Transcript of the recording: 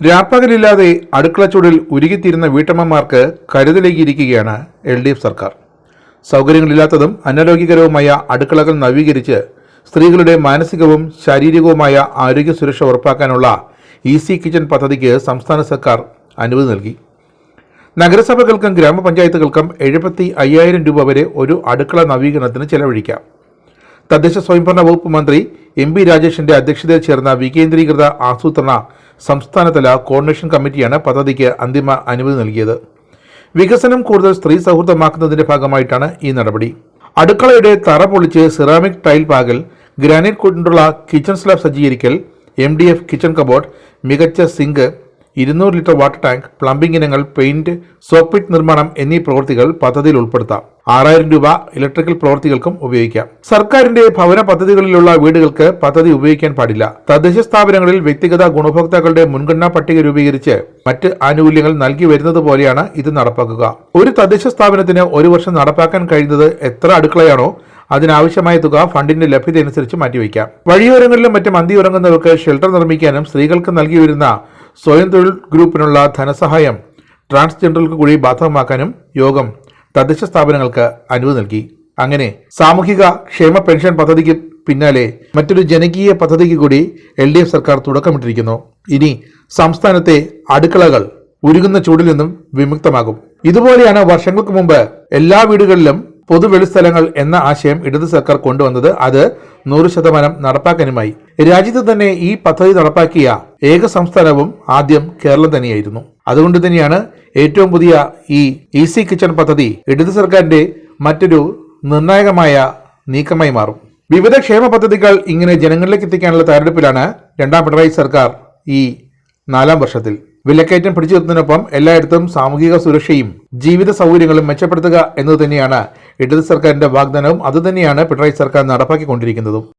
രാപ്പകലില്ലാതെ അടുക്കള ചൂടിൽ ഉരുകിത്തീരുന്ന വീട്ടമ്മമാർക്ക് കരുതലേകിയിരിക്കുകയാണ് എൽ ഡി എഫ് സർക്കാർ. സൗകര്യങ്ങളില്ലാത്തതും അനാരോഗ്യകരവുമായ അടുക്കളകൾ നവീകരിച്ച് സ്ത്രീകളുടെ മാനസികവും ശാരീരികവുമായ ആരോഗ്യ സുരക്ഷ ഉറപ്പാക്കാനുള്ള ഈസി കിച്ചൺ പദ്ധതിക്ക് സംസ്ഥാന സർക്കാർ അനുമതി നൽകി. നഗരസഭകൾക്കും ഗ്രാമപഞ്ചായത്തുകൾക്കും എഴുപത്തി അയ്യായിരം രൂപ വരെ ഒരു അടുക്കള നവീകരണത്തിന് ചെലവഴിക്കാം. തദ്ദേശ സ്വയംഭരണ വകുപ്പ് മന്ത്രി എം പി രാജേഷിന്റെ അധ്യക്ഷതയിൽ ചേർന്ന വികേന്ദ്രീകൃത ആസൂത്രണ സംസ്ഥാനതല കോർഡിനേഷൻ കമ്മിറ്റിയാണ് പദ്ധതിക്ക് അന്തിമ അനുമതി നൽകിയത്. വികസനം കൂടുതൽ സ്ത്രീ സൗഹൃദമാക്കുന്നതിന്റെ ഭാഗമായിട്ടാണ് ഈ നടപടി. അടുക്കളയുടെ തറ പൊളിച്ച് സിറാമിക് ടൈൽ പാകൽ ഗ്രാനൈറ്റ് കൊണ്ടുള്ള കിച്ചൺ സ്ലാബ് സജ്ജീകരിക്കൽ എം കിച്ചൺ കബോർഡ് മികച്ച സിങ്ക് ഇരുന്നൂറ് ലിറ്റർ വാട്ടർ ടാങ്ക് പ്ലംബിംഗ് ഇനങ്ങൾ പെയിന്റ് സോപ്പിറ്റ് നിർമ്മാണം എന്നീ പ്രവൃത്തികൾ പദ്ധതിയിൽ ഉൾപ്പെടുത്താം. ആറായിരം രൂപ ഇലക്ട്രിക്കൽ പ്രവൃത്തികൾക്കും ഉപയോഗിക്കാം. സർക്കാരിന്റെ ഭവന പദ്ധതികളിലുള്ള വീടുകൾക്ക് പദ്ധതി ഉപയോഗിക്കാൻ പാടില്ല. തദ്ദേശ സ്ഥാപനങ്ങളിൽ വ്യക്തിഗത ഗുണഭോക്താക്കളുടെ മുൻഗണനാ പട്ടിക രൂപീകരിച്ച് മറ്റ് ആനുകൂല്യങ്ങൾ നൽകി വരുന്നത് പോലെയാണ് ഇത് നടപ്പാക്കുക. ഒരു തദ്ദേശ സ്ഥാപനത്തിന് ഒരു വർഷം നടപ്പാക്കാൻ കഴിയുന്നത് എത്ര അടുക്കളയാണോ അതിനാവശ്യമായ തുക ഫണ്ടിന്റെ ലഭ്യത അനുസരിച്ച് മാറ്റിവെക്കാം. വഴിയോരങ്ങളിലും മറ്റും അന്തി ഉറങ്ങുന്നവർക്ക് ഷെൽട്ടർ നിർമ്മിക്കാനും സ്ത്രീകൾക്ക് നൽകി വരുന്ന സ്വയം തൊഴിൽ ഗ്രൂപ്പിനുള്ള ധനസഹായം ട്രാൻസ്ജെൻഡറുകൾക്ക് കൂടി ബാധകമാക്കാനും യോഗം തദ്ദേശ സ്ഥാപനങ്ങൾക്ക് അനുമതി നൽകി. അങ്ങനെ സാമൂഹിക ക്ഷേമ പെൻഷൻ പദ്ധതിക്ക് പിന്നാലെ മറ്റൊരു ജനകീയ പദ്ധതിക്ക് കൂടി എൽ ഡി എഫ് സർക്കാർ തുടക്കമിട്ടിരിക്കുന്നു. ഇനി സംസ്ഥാനത്തെ അടുക്കളകൾ ഉരുകുന്ന ചൂടിൽ നിന്നും വിമുക്തമാകും. ഇതുപോലെയാണ് വർഷങ്ങൾക്ക് മുമ്പ് എല്ലാ വീടുകളിലും പൊതുവെളിസ്ഥലങ്ങൾ എന്ന ആശയം ഇടത് സർക്കാർ കൊണ്ടുവന്നത്. അത് നൂറ് ശതമാനം നടപ്പാക്കാനുമായി. രാജ്യത്ത് തന്നെ ഈ പദ്ധതി നടപ്പാക്കിയ ഏക സംസ്ഥാനവും ആദ്യം കേരളം തന്നെയായിരുന്നു. അതുകൊണ്ട് തന്നെയാണ് ഏറ്റവും പുതിയ ഈ ഈസി കിച്ചൺ പദ്ധതി ഇടതു സർക്കാരിന്റെ മറ്റൊരു നിർണായകമായ നീക്കമായി മാറും. വിവിധ ക്ഷേമ പദ്ധതികൾ ഇങ്ങനെ ജനങ്ങളിലേക്ക് എത്തിക്കാനുള്ള തയ്യാറെടുപ്പിലാണ് രണ്ടാം പിണറായി സർക്കാർ ഈ നാലാം വർഷത്തിൽ. വിലക്കയറ്റം പിടിച്ചു നിർത്തുന്നതിനൊപ്പം എല്ലായിടത്തും സാമൂഹിക സുരക്ഷയും ജീവിത സൗകര്യങ്ങളും മെച്ചപ്പെടുത്തുക എന്നത് തന്നെയാണ് ഇടത് സർക്കാരിന്റെ വാഗ്ദാനവും. അതുതന്നെയാണ് പിണറായി സർക്കാർ നടപ്പാക്കിക്കൊണ്ടിരിക്കുന്നതും.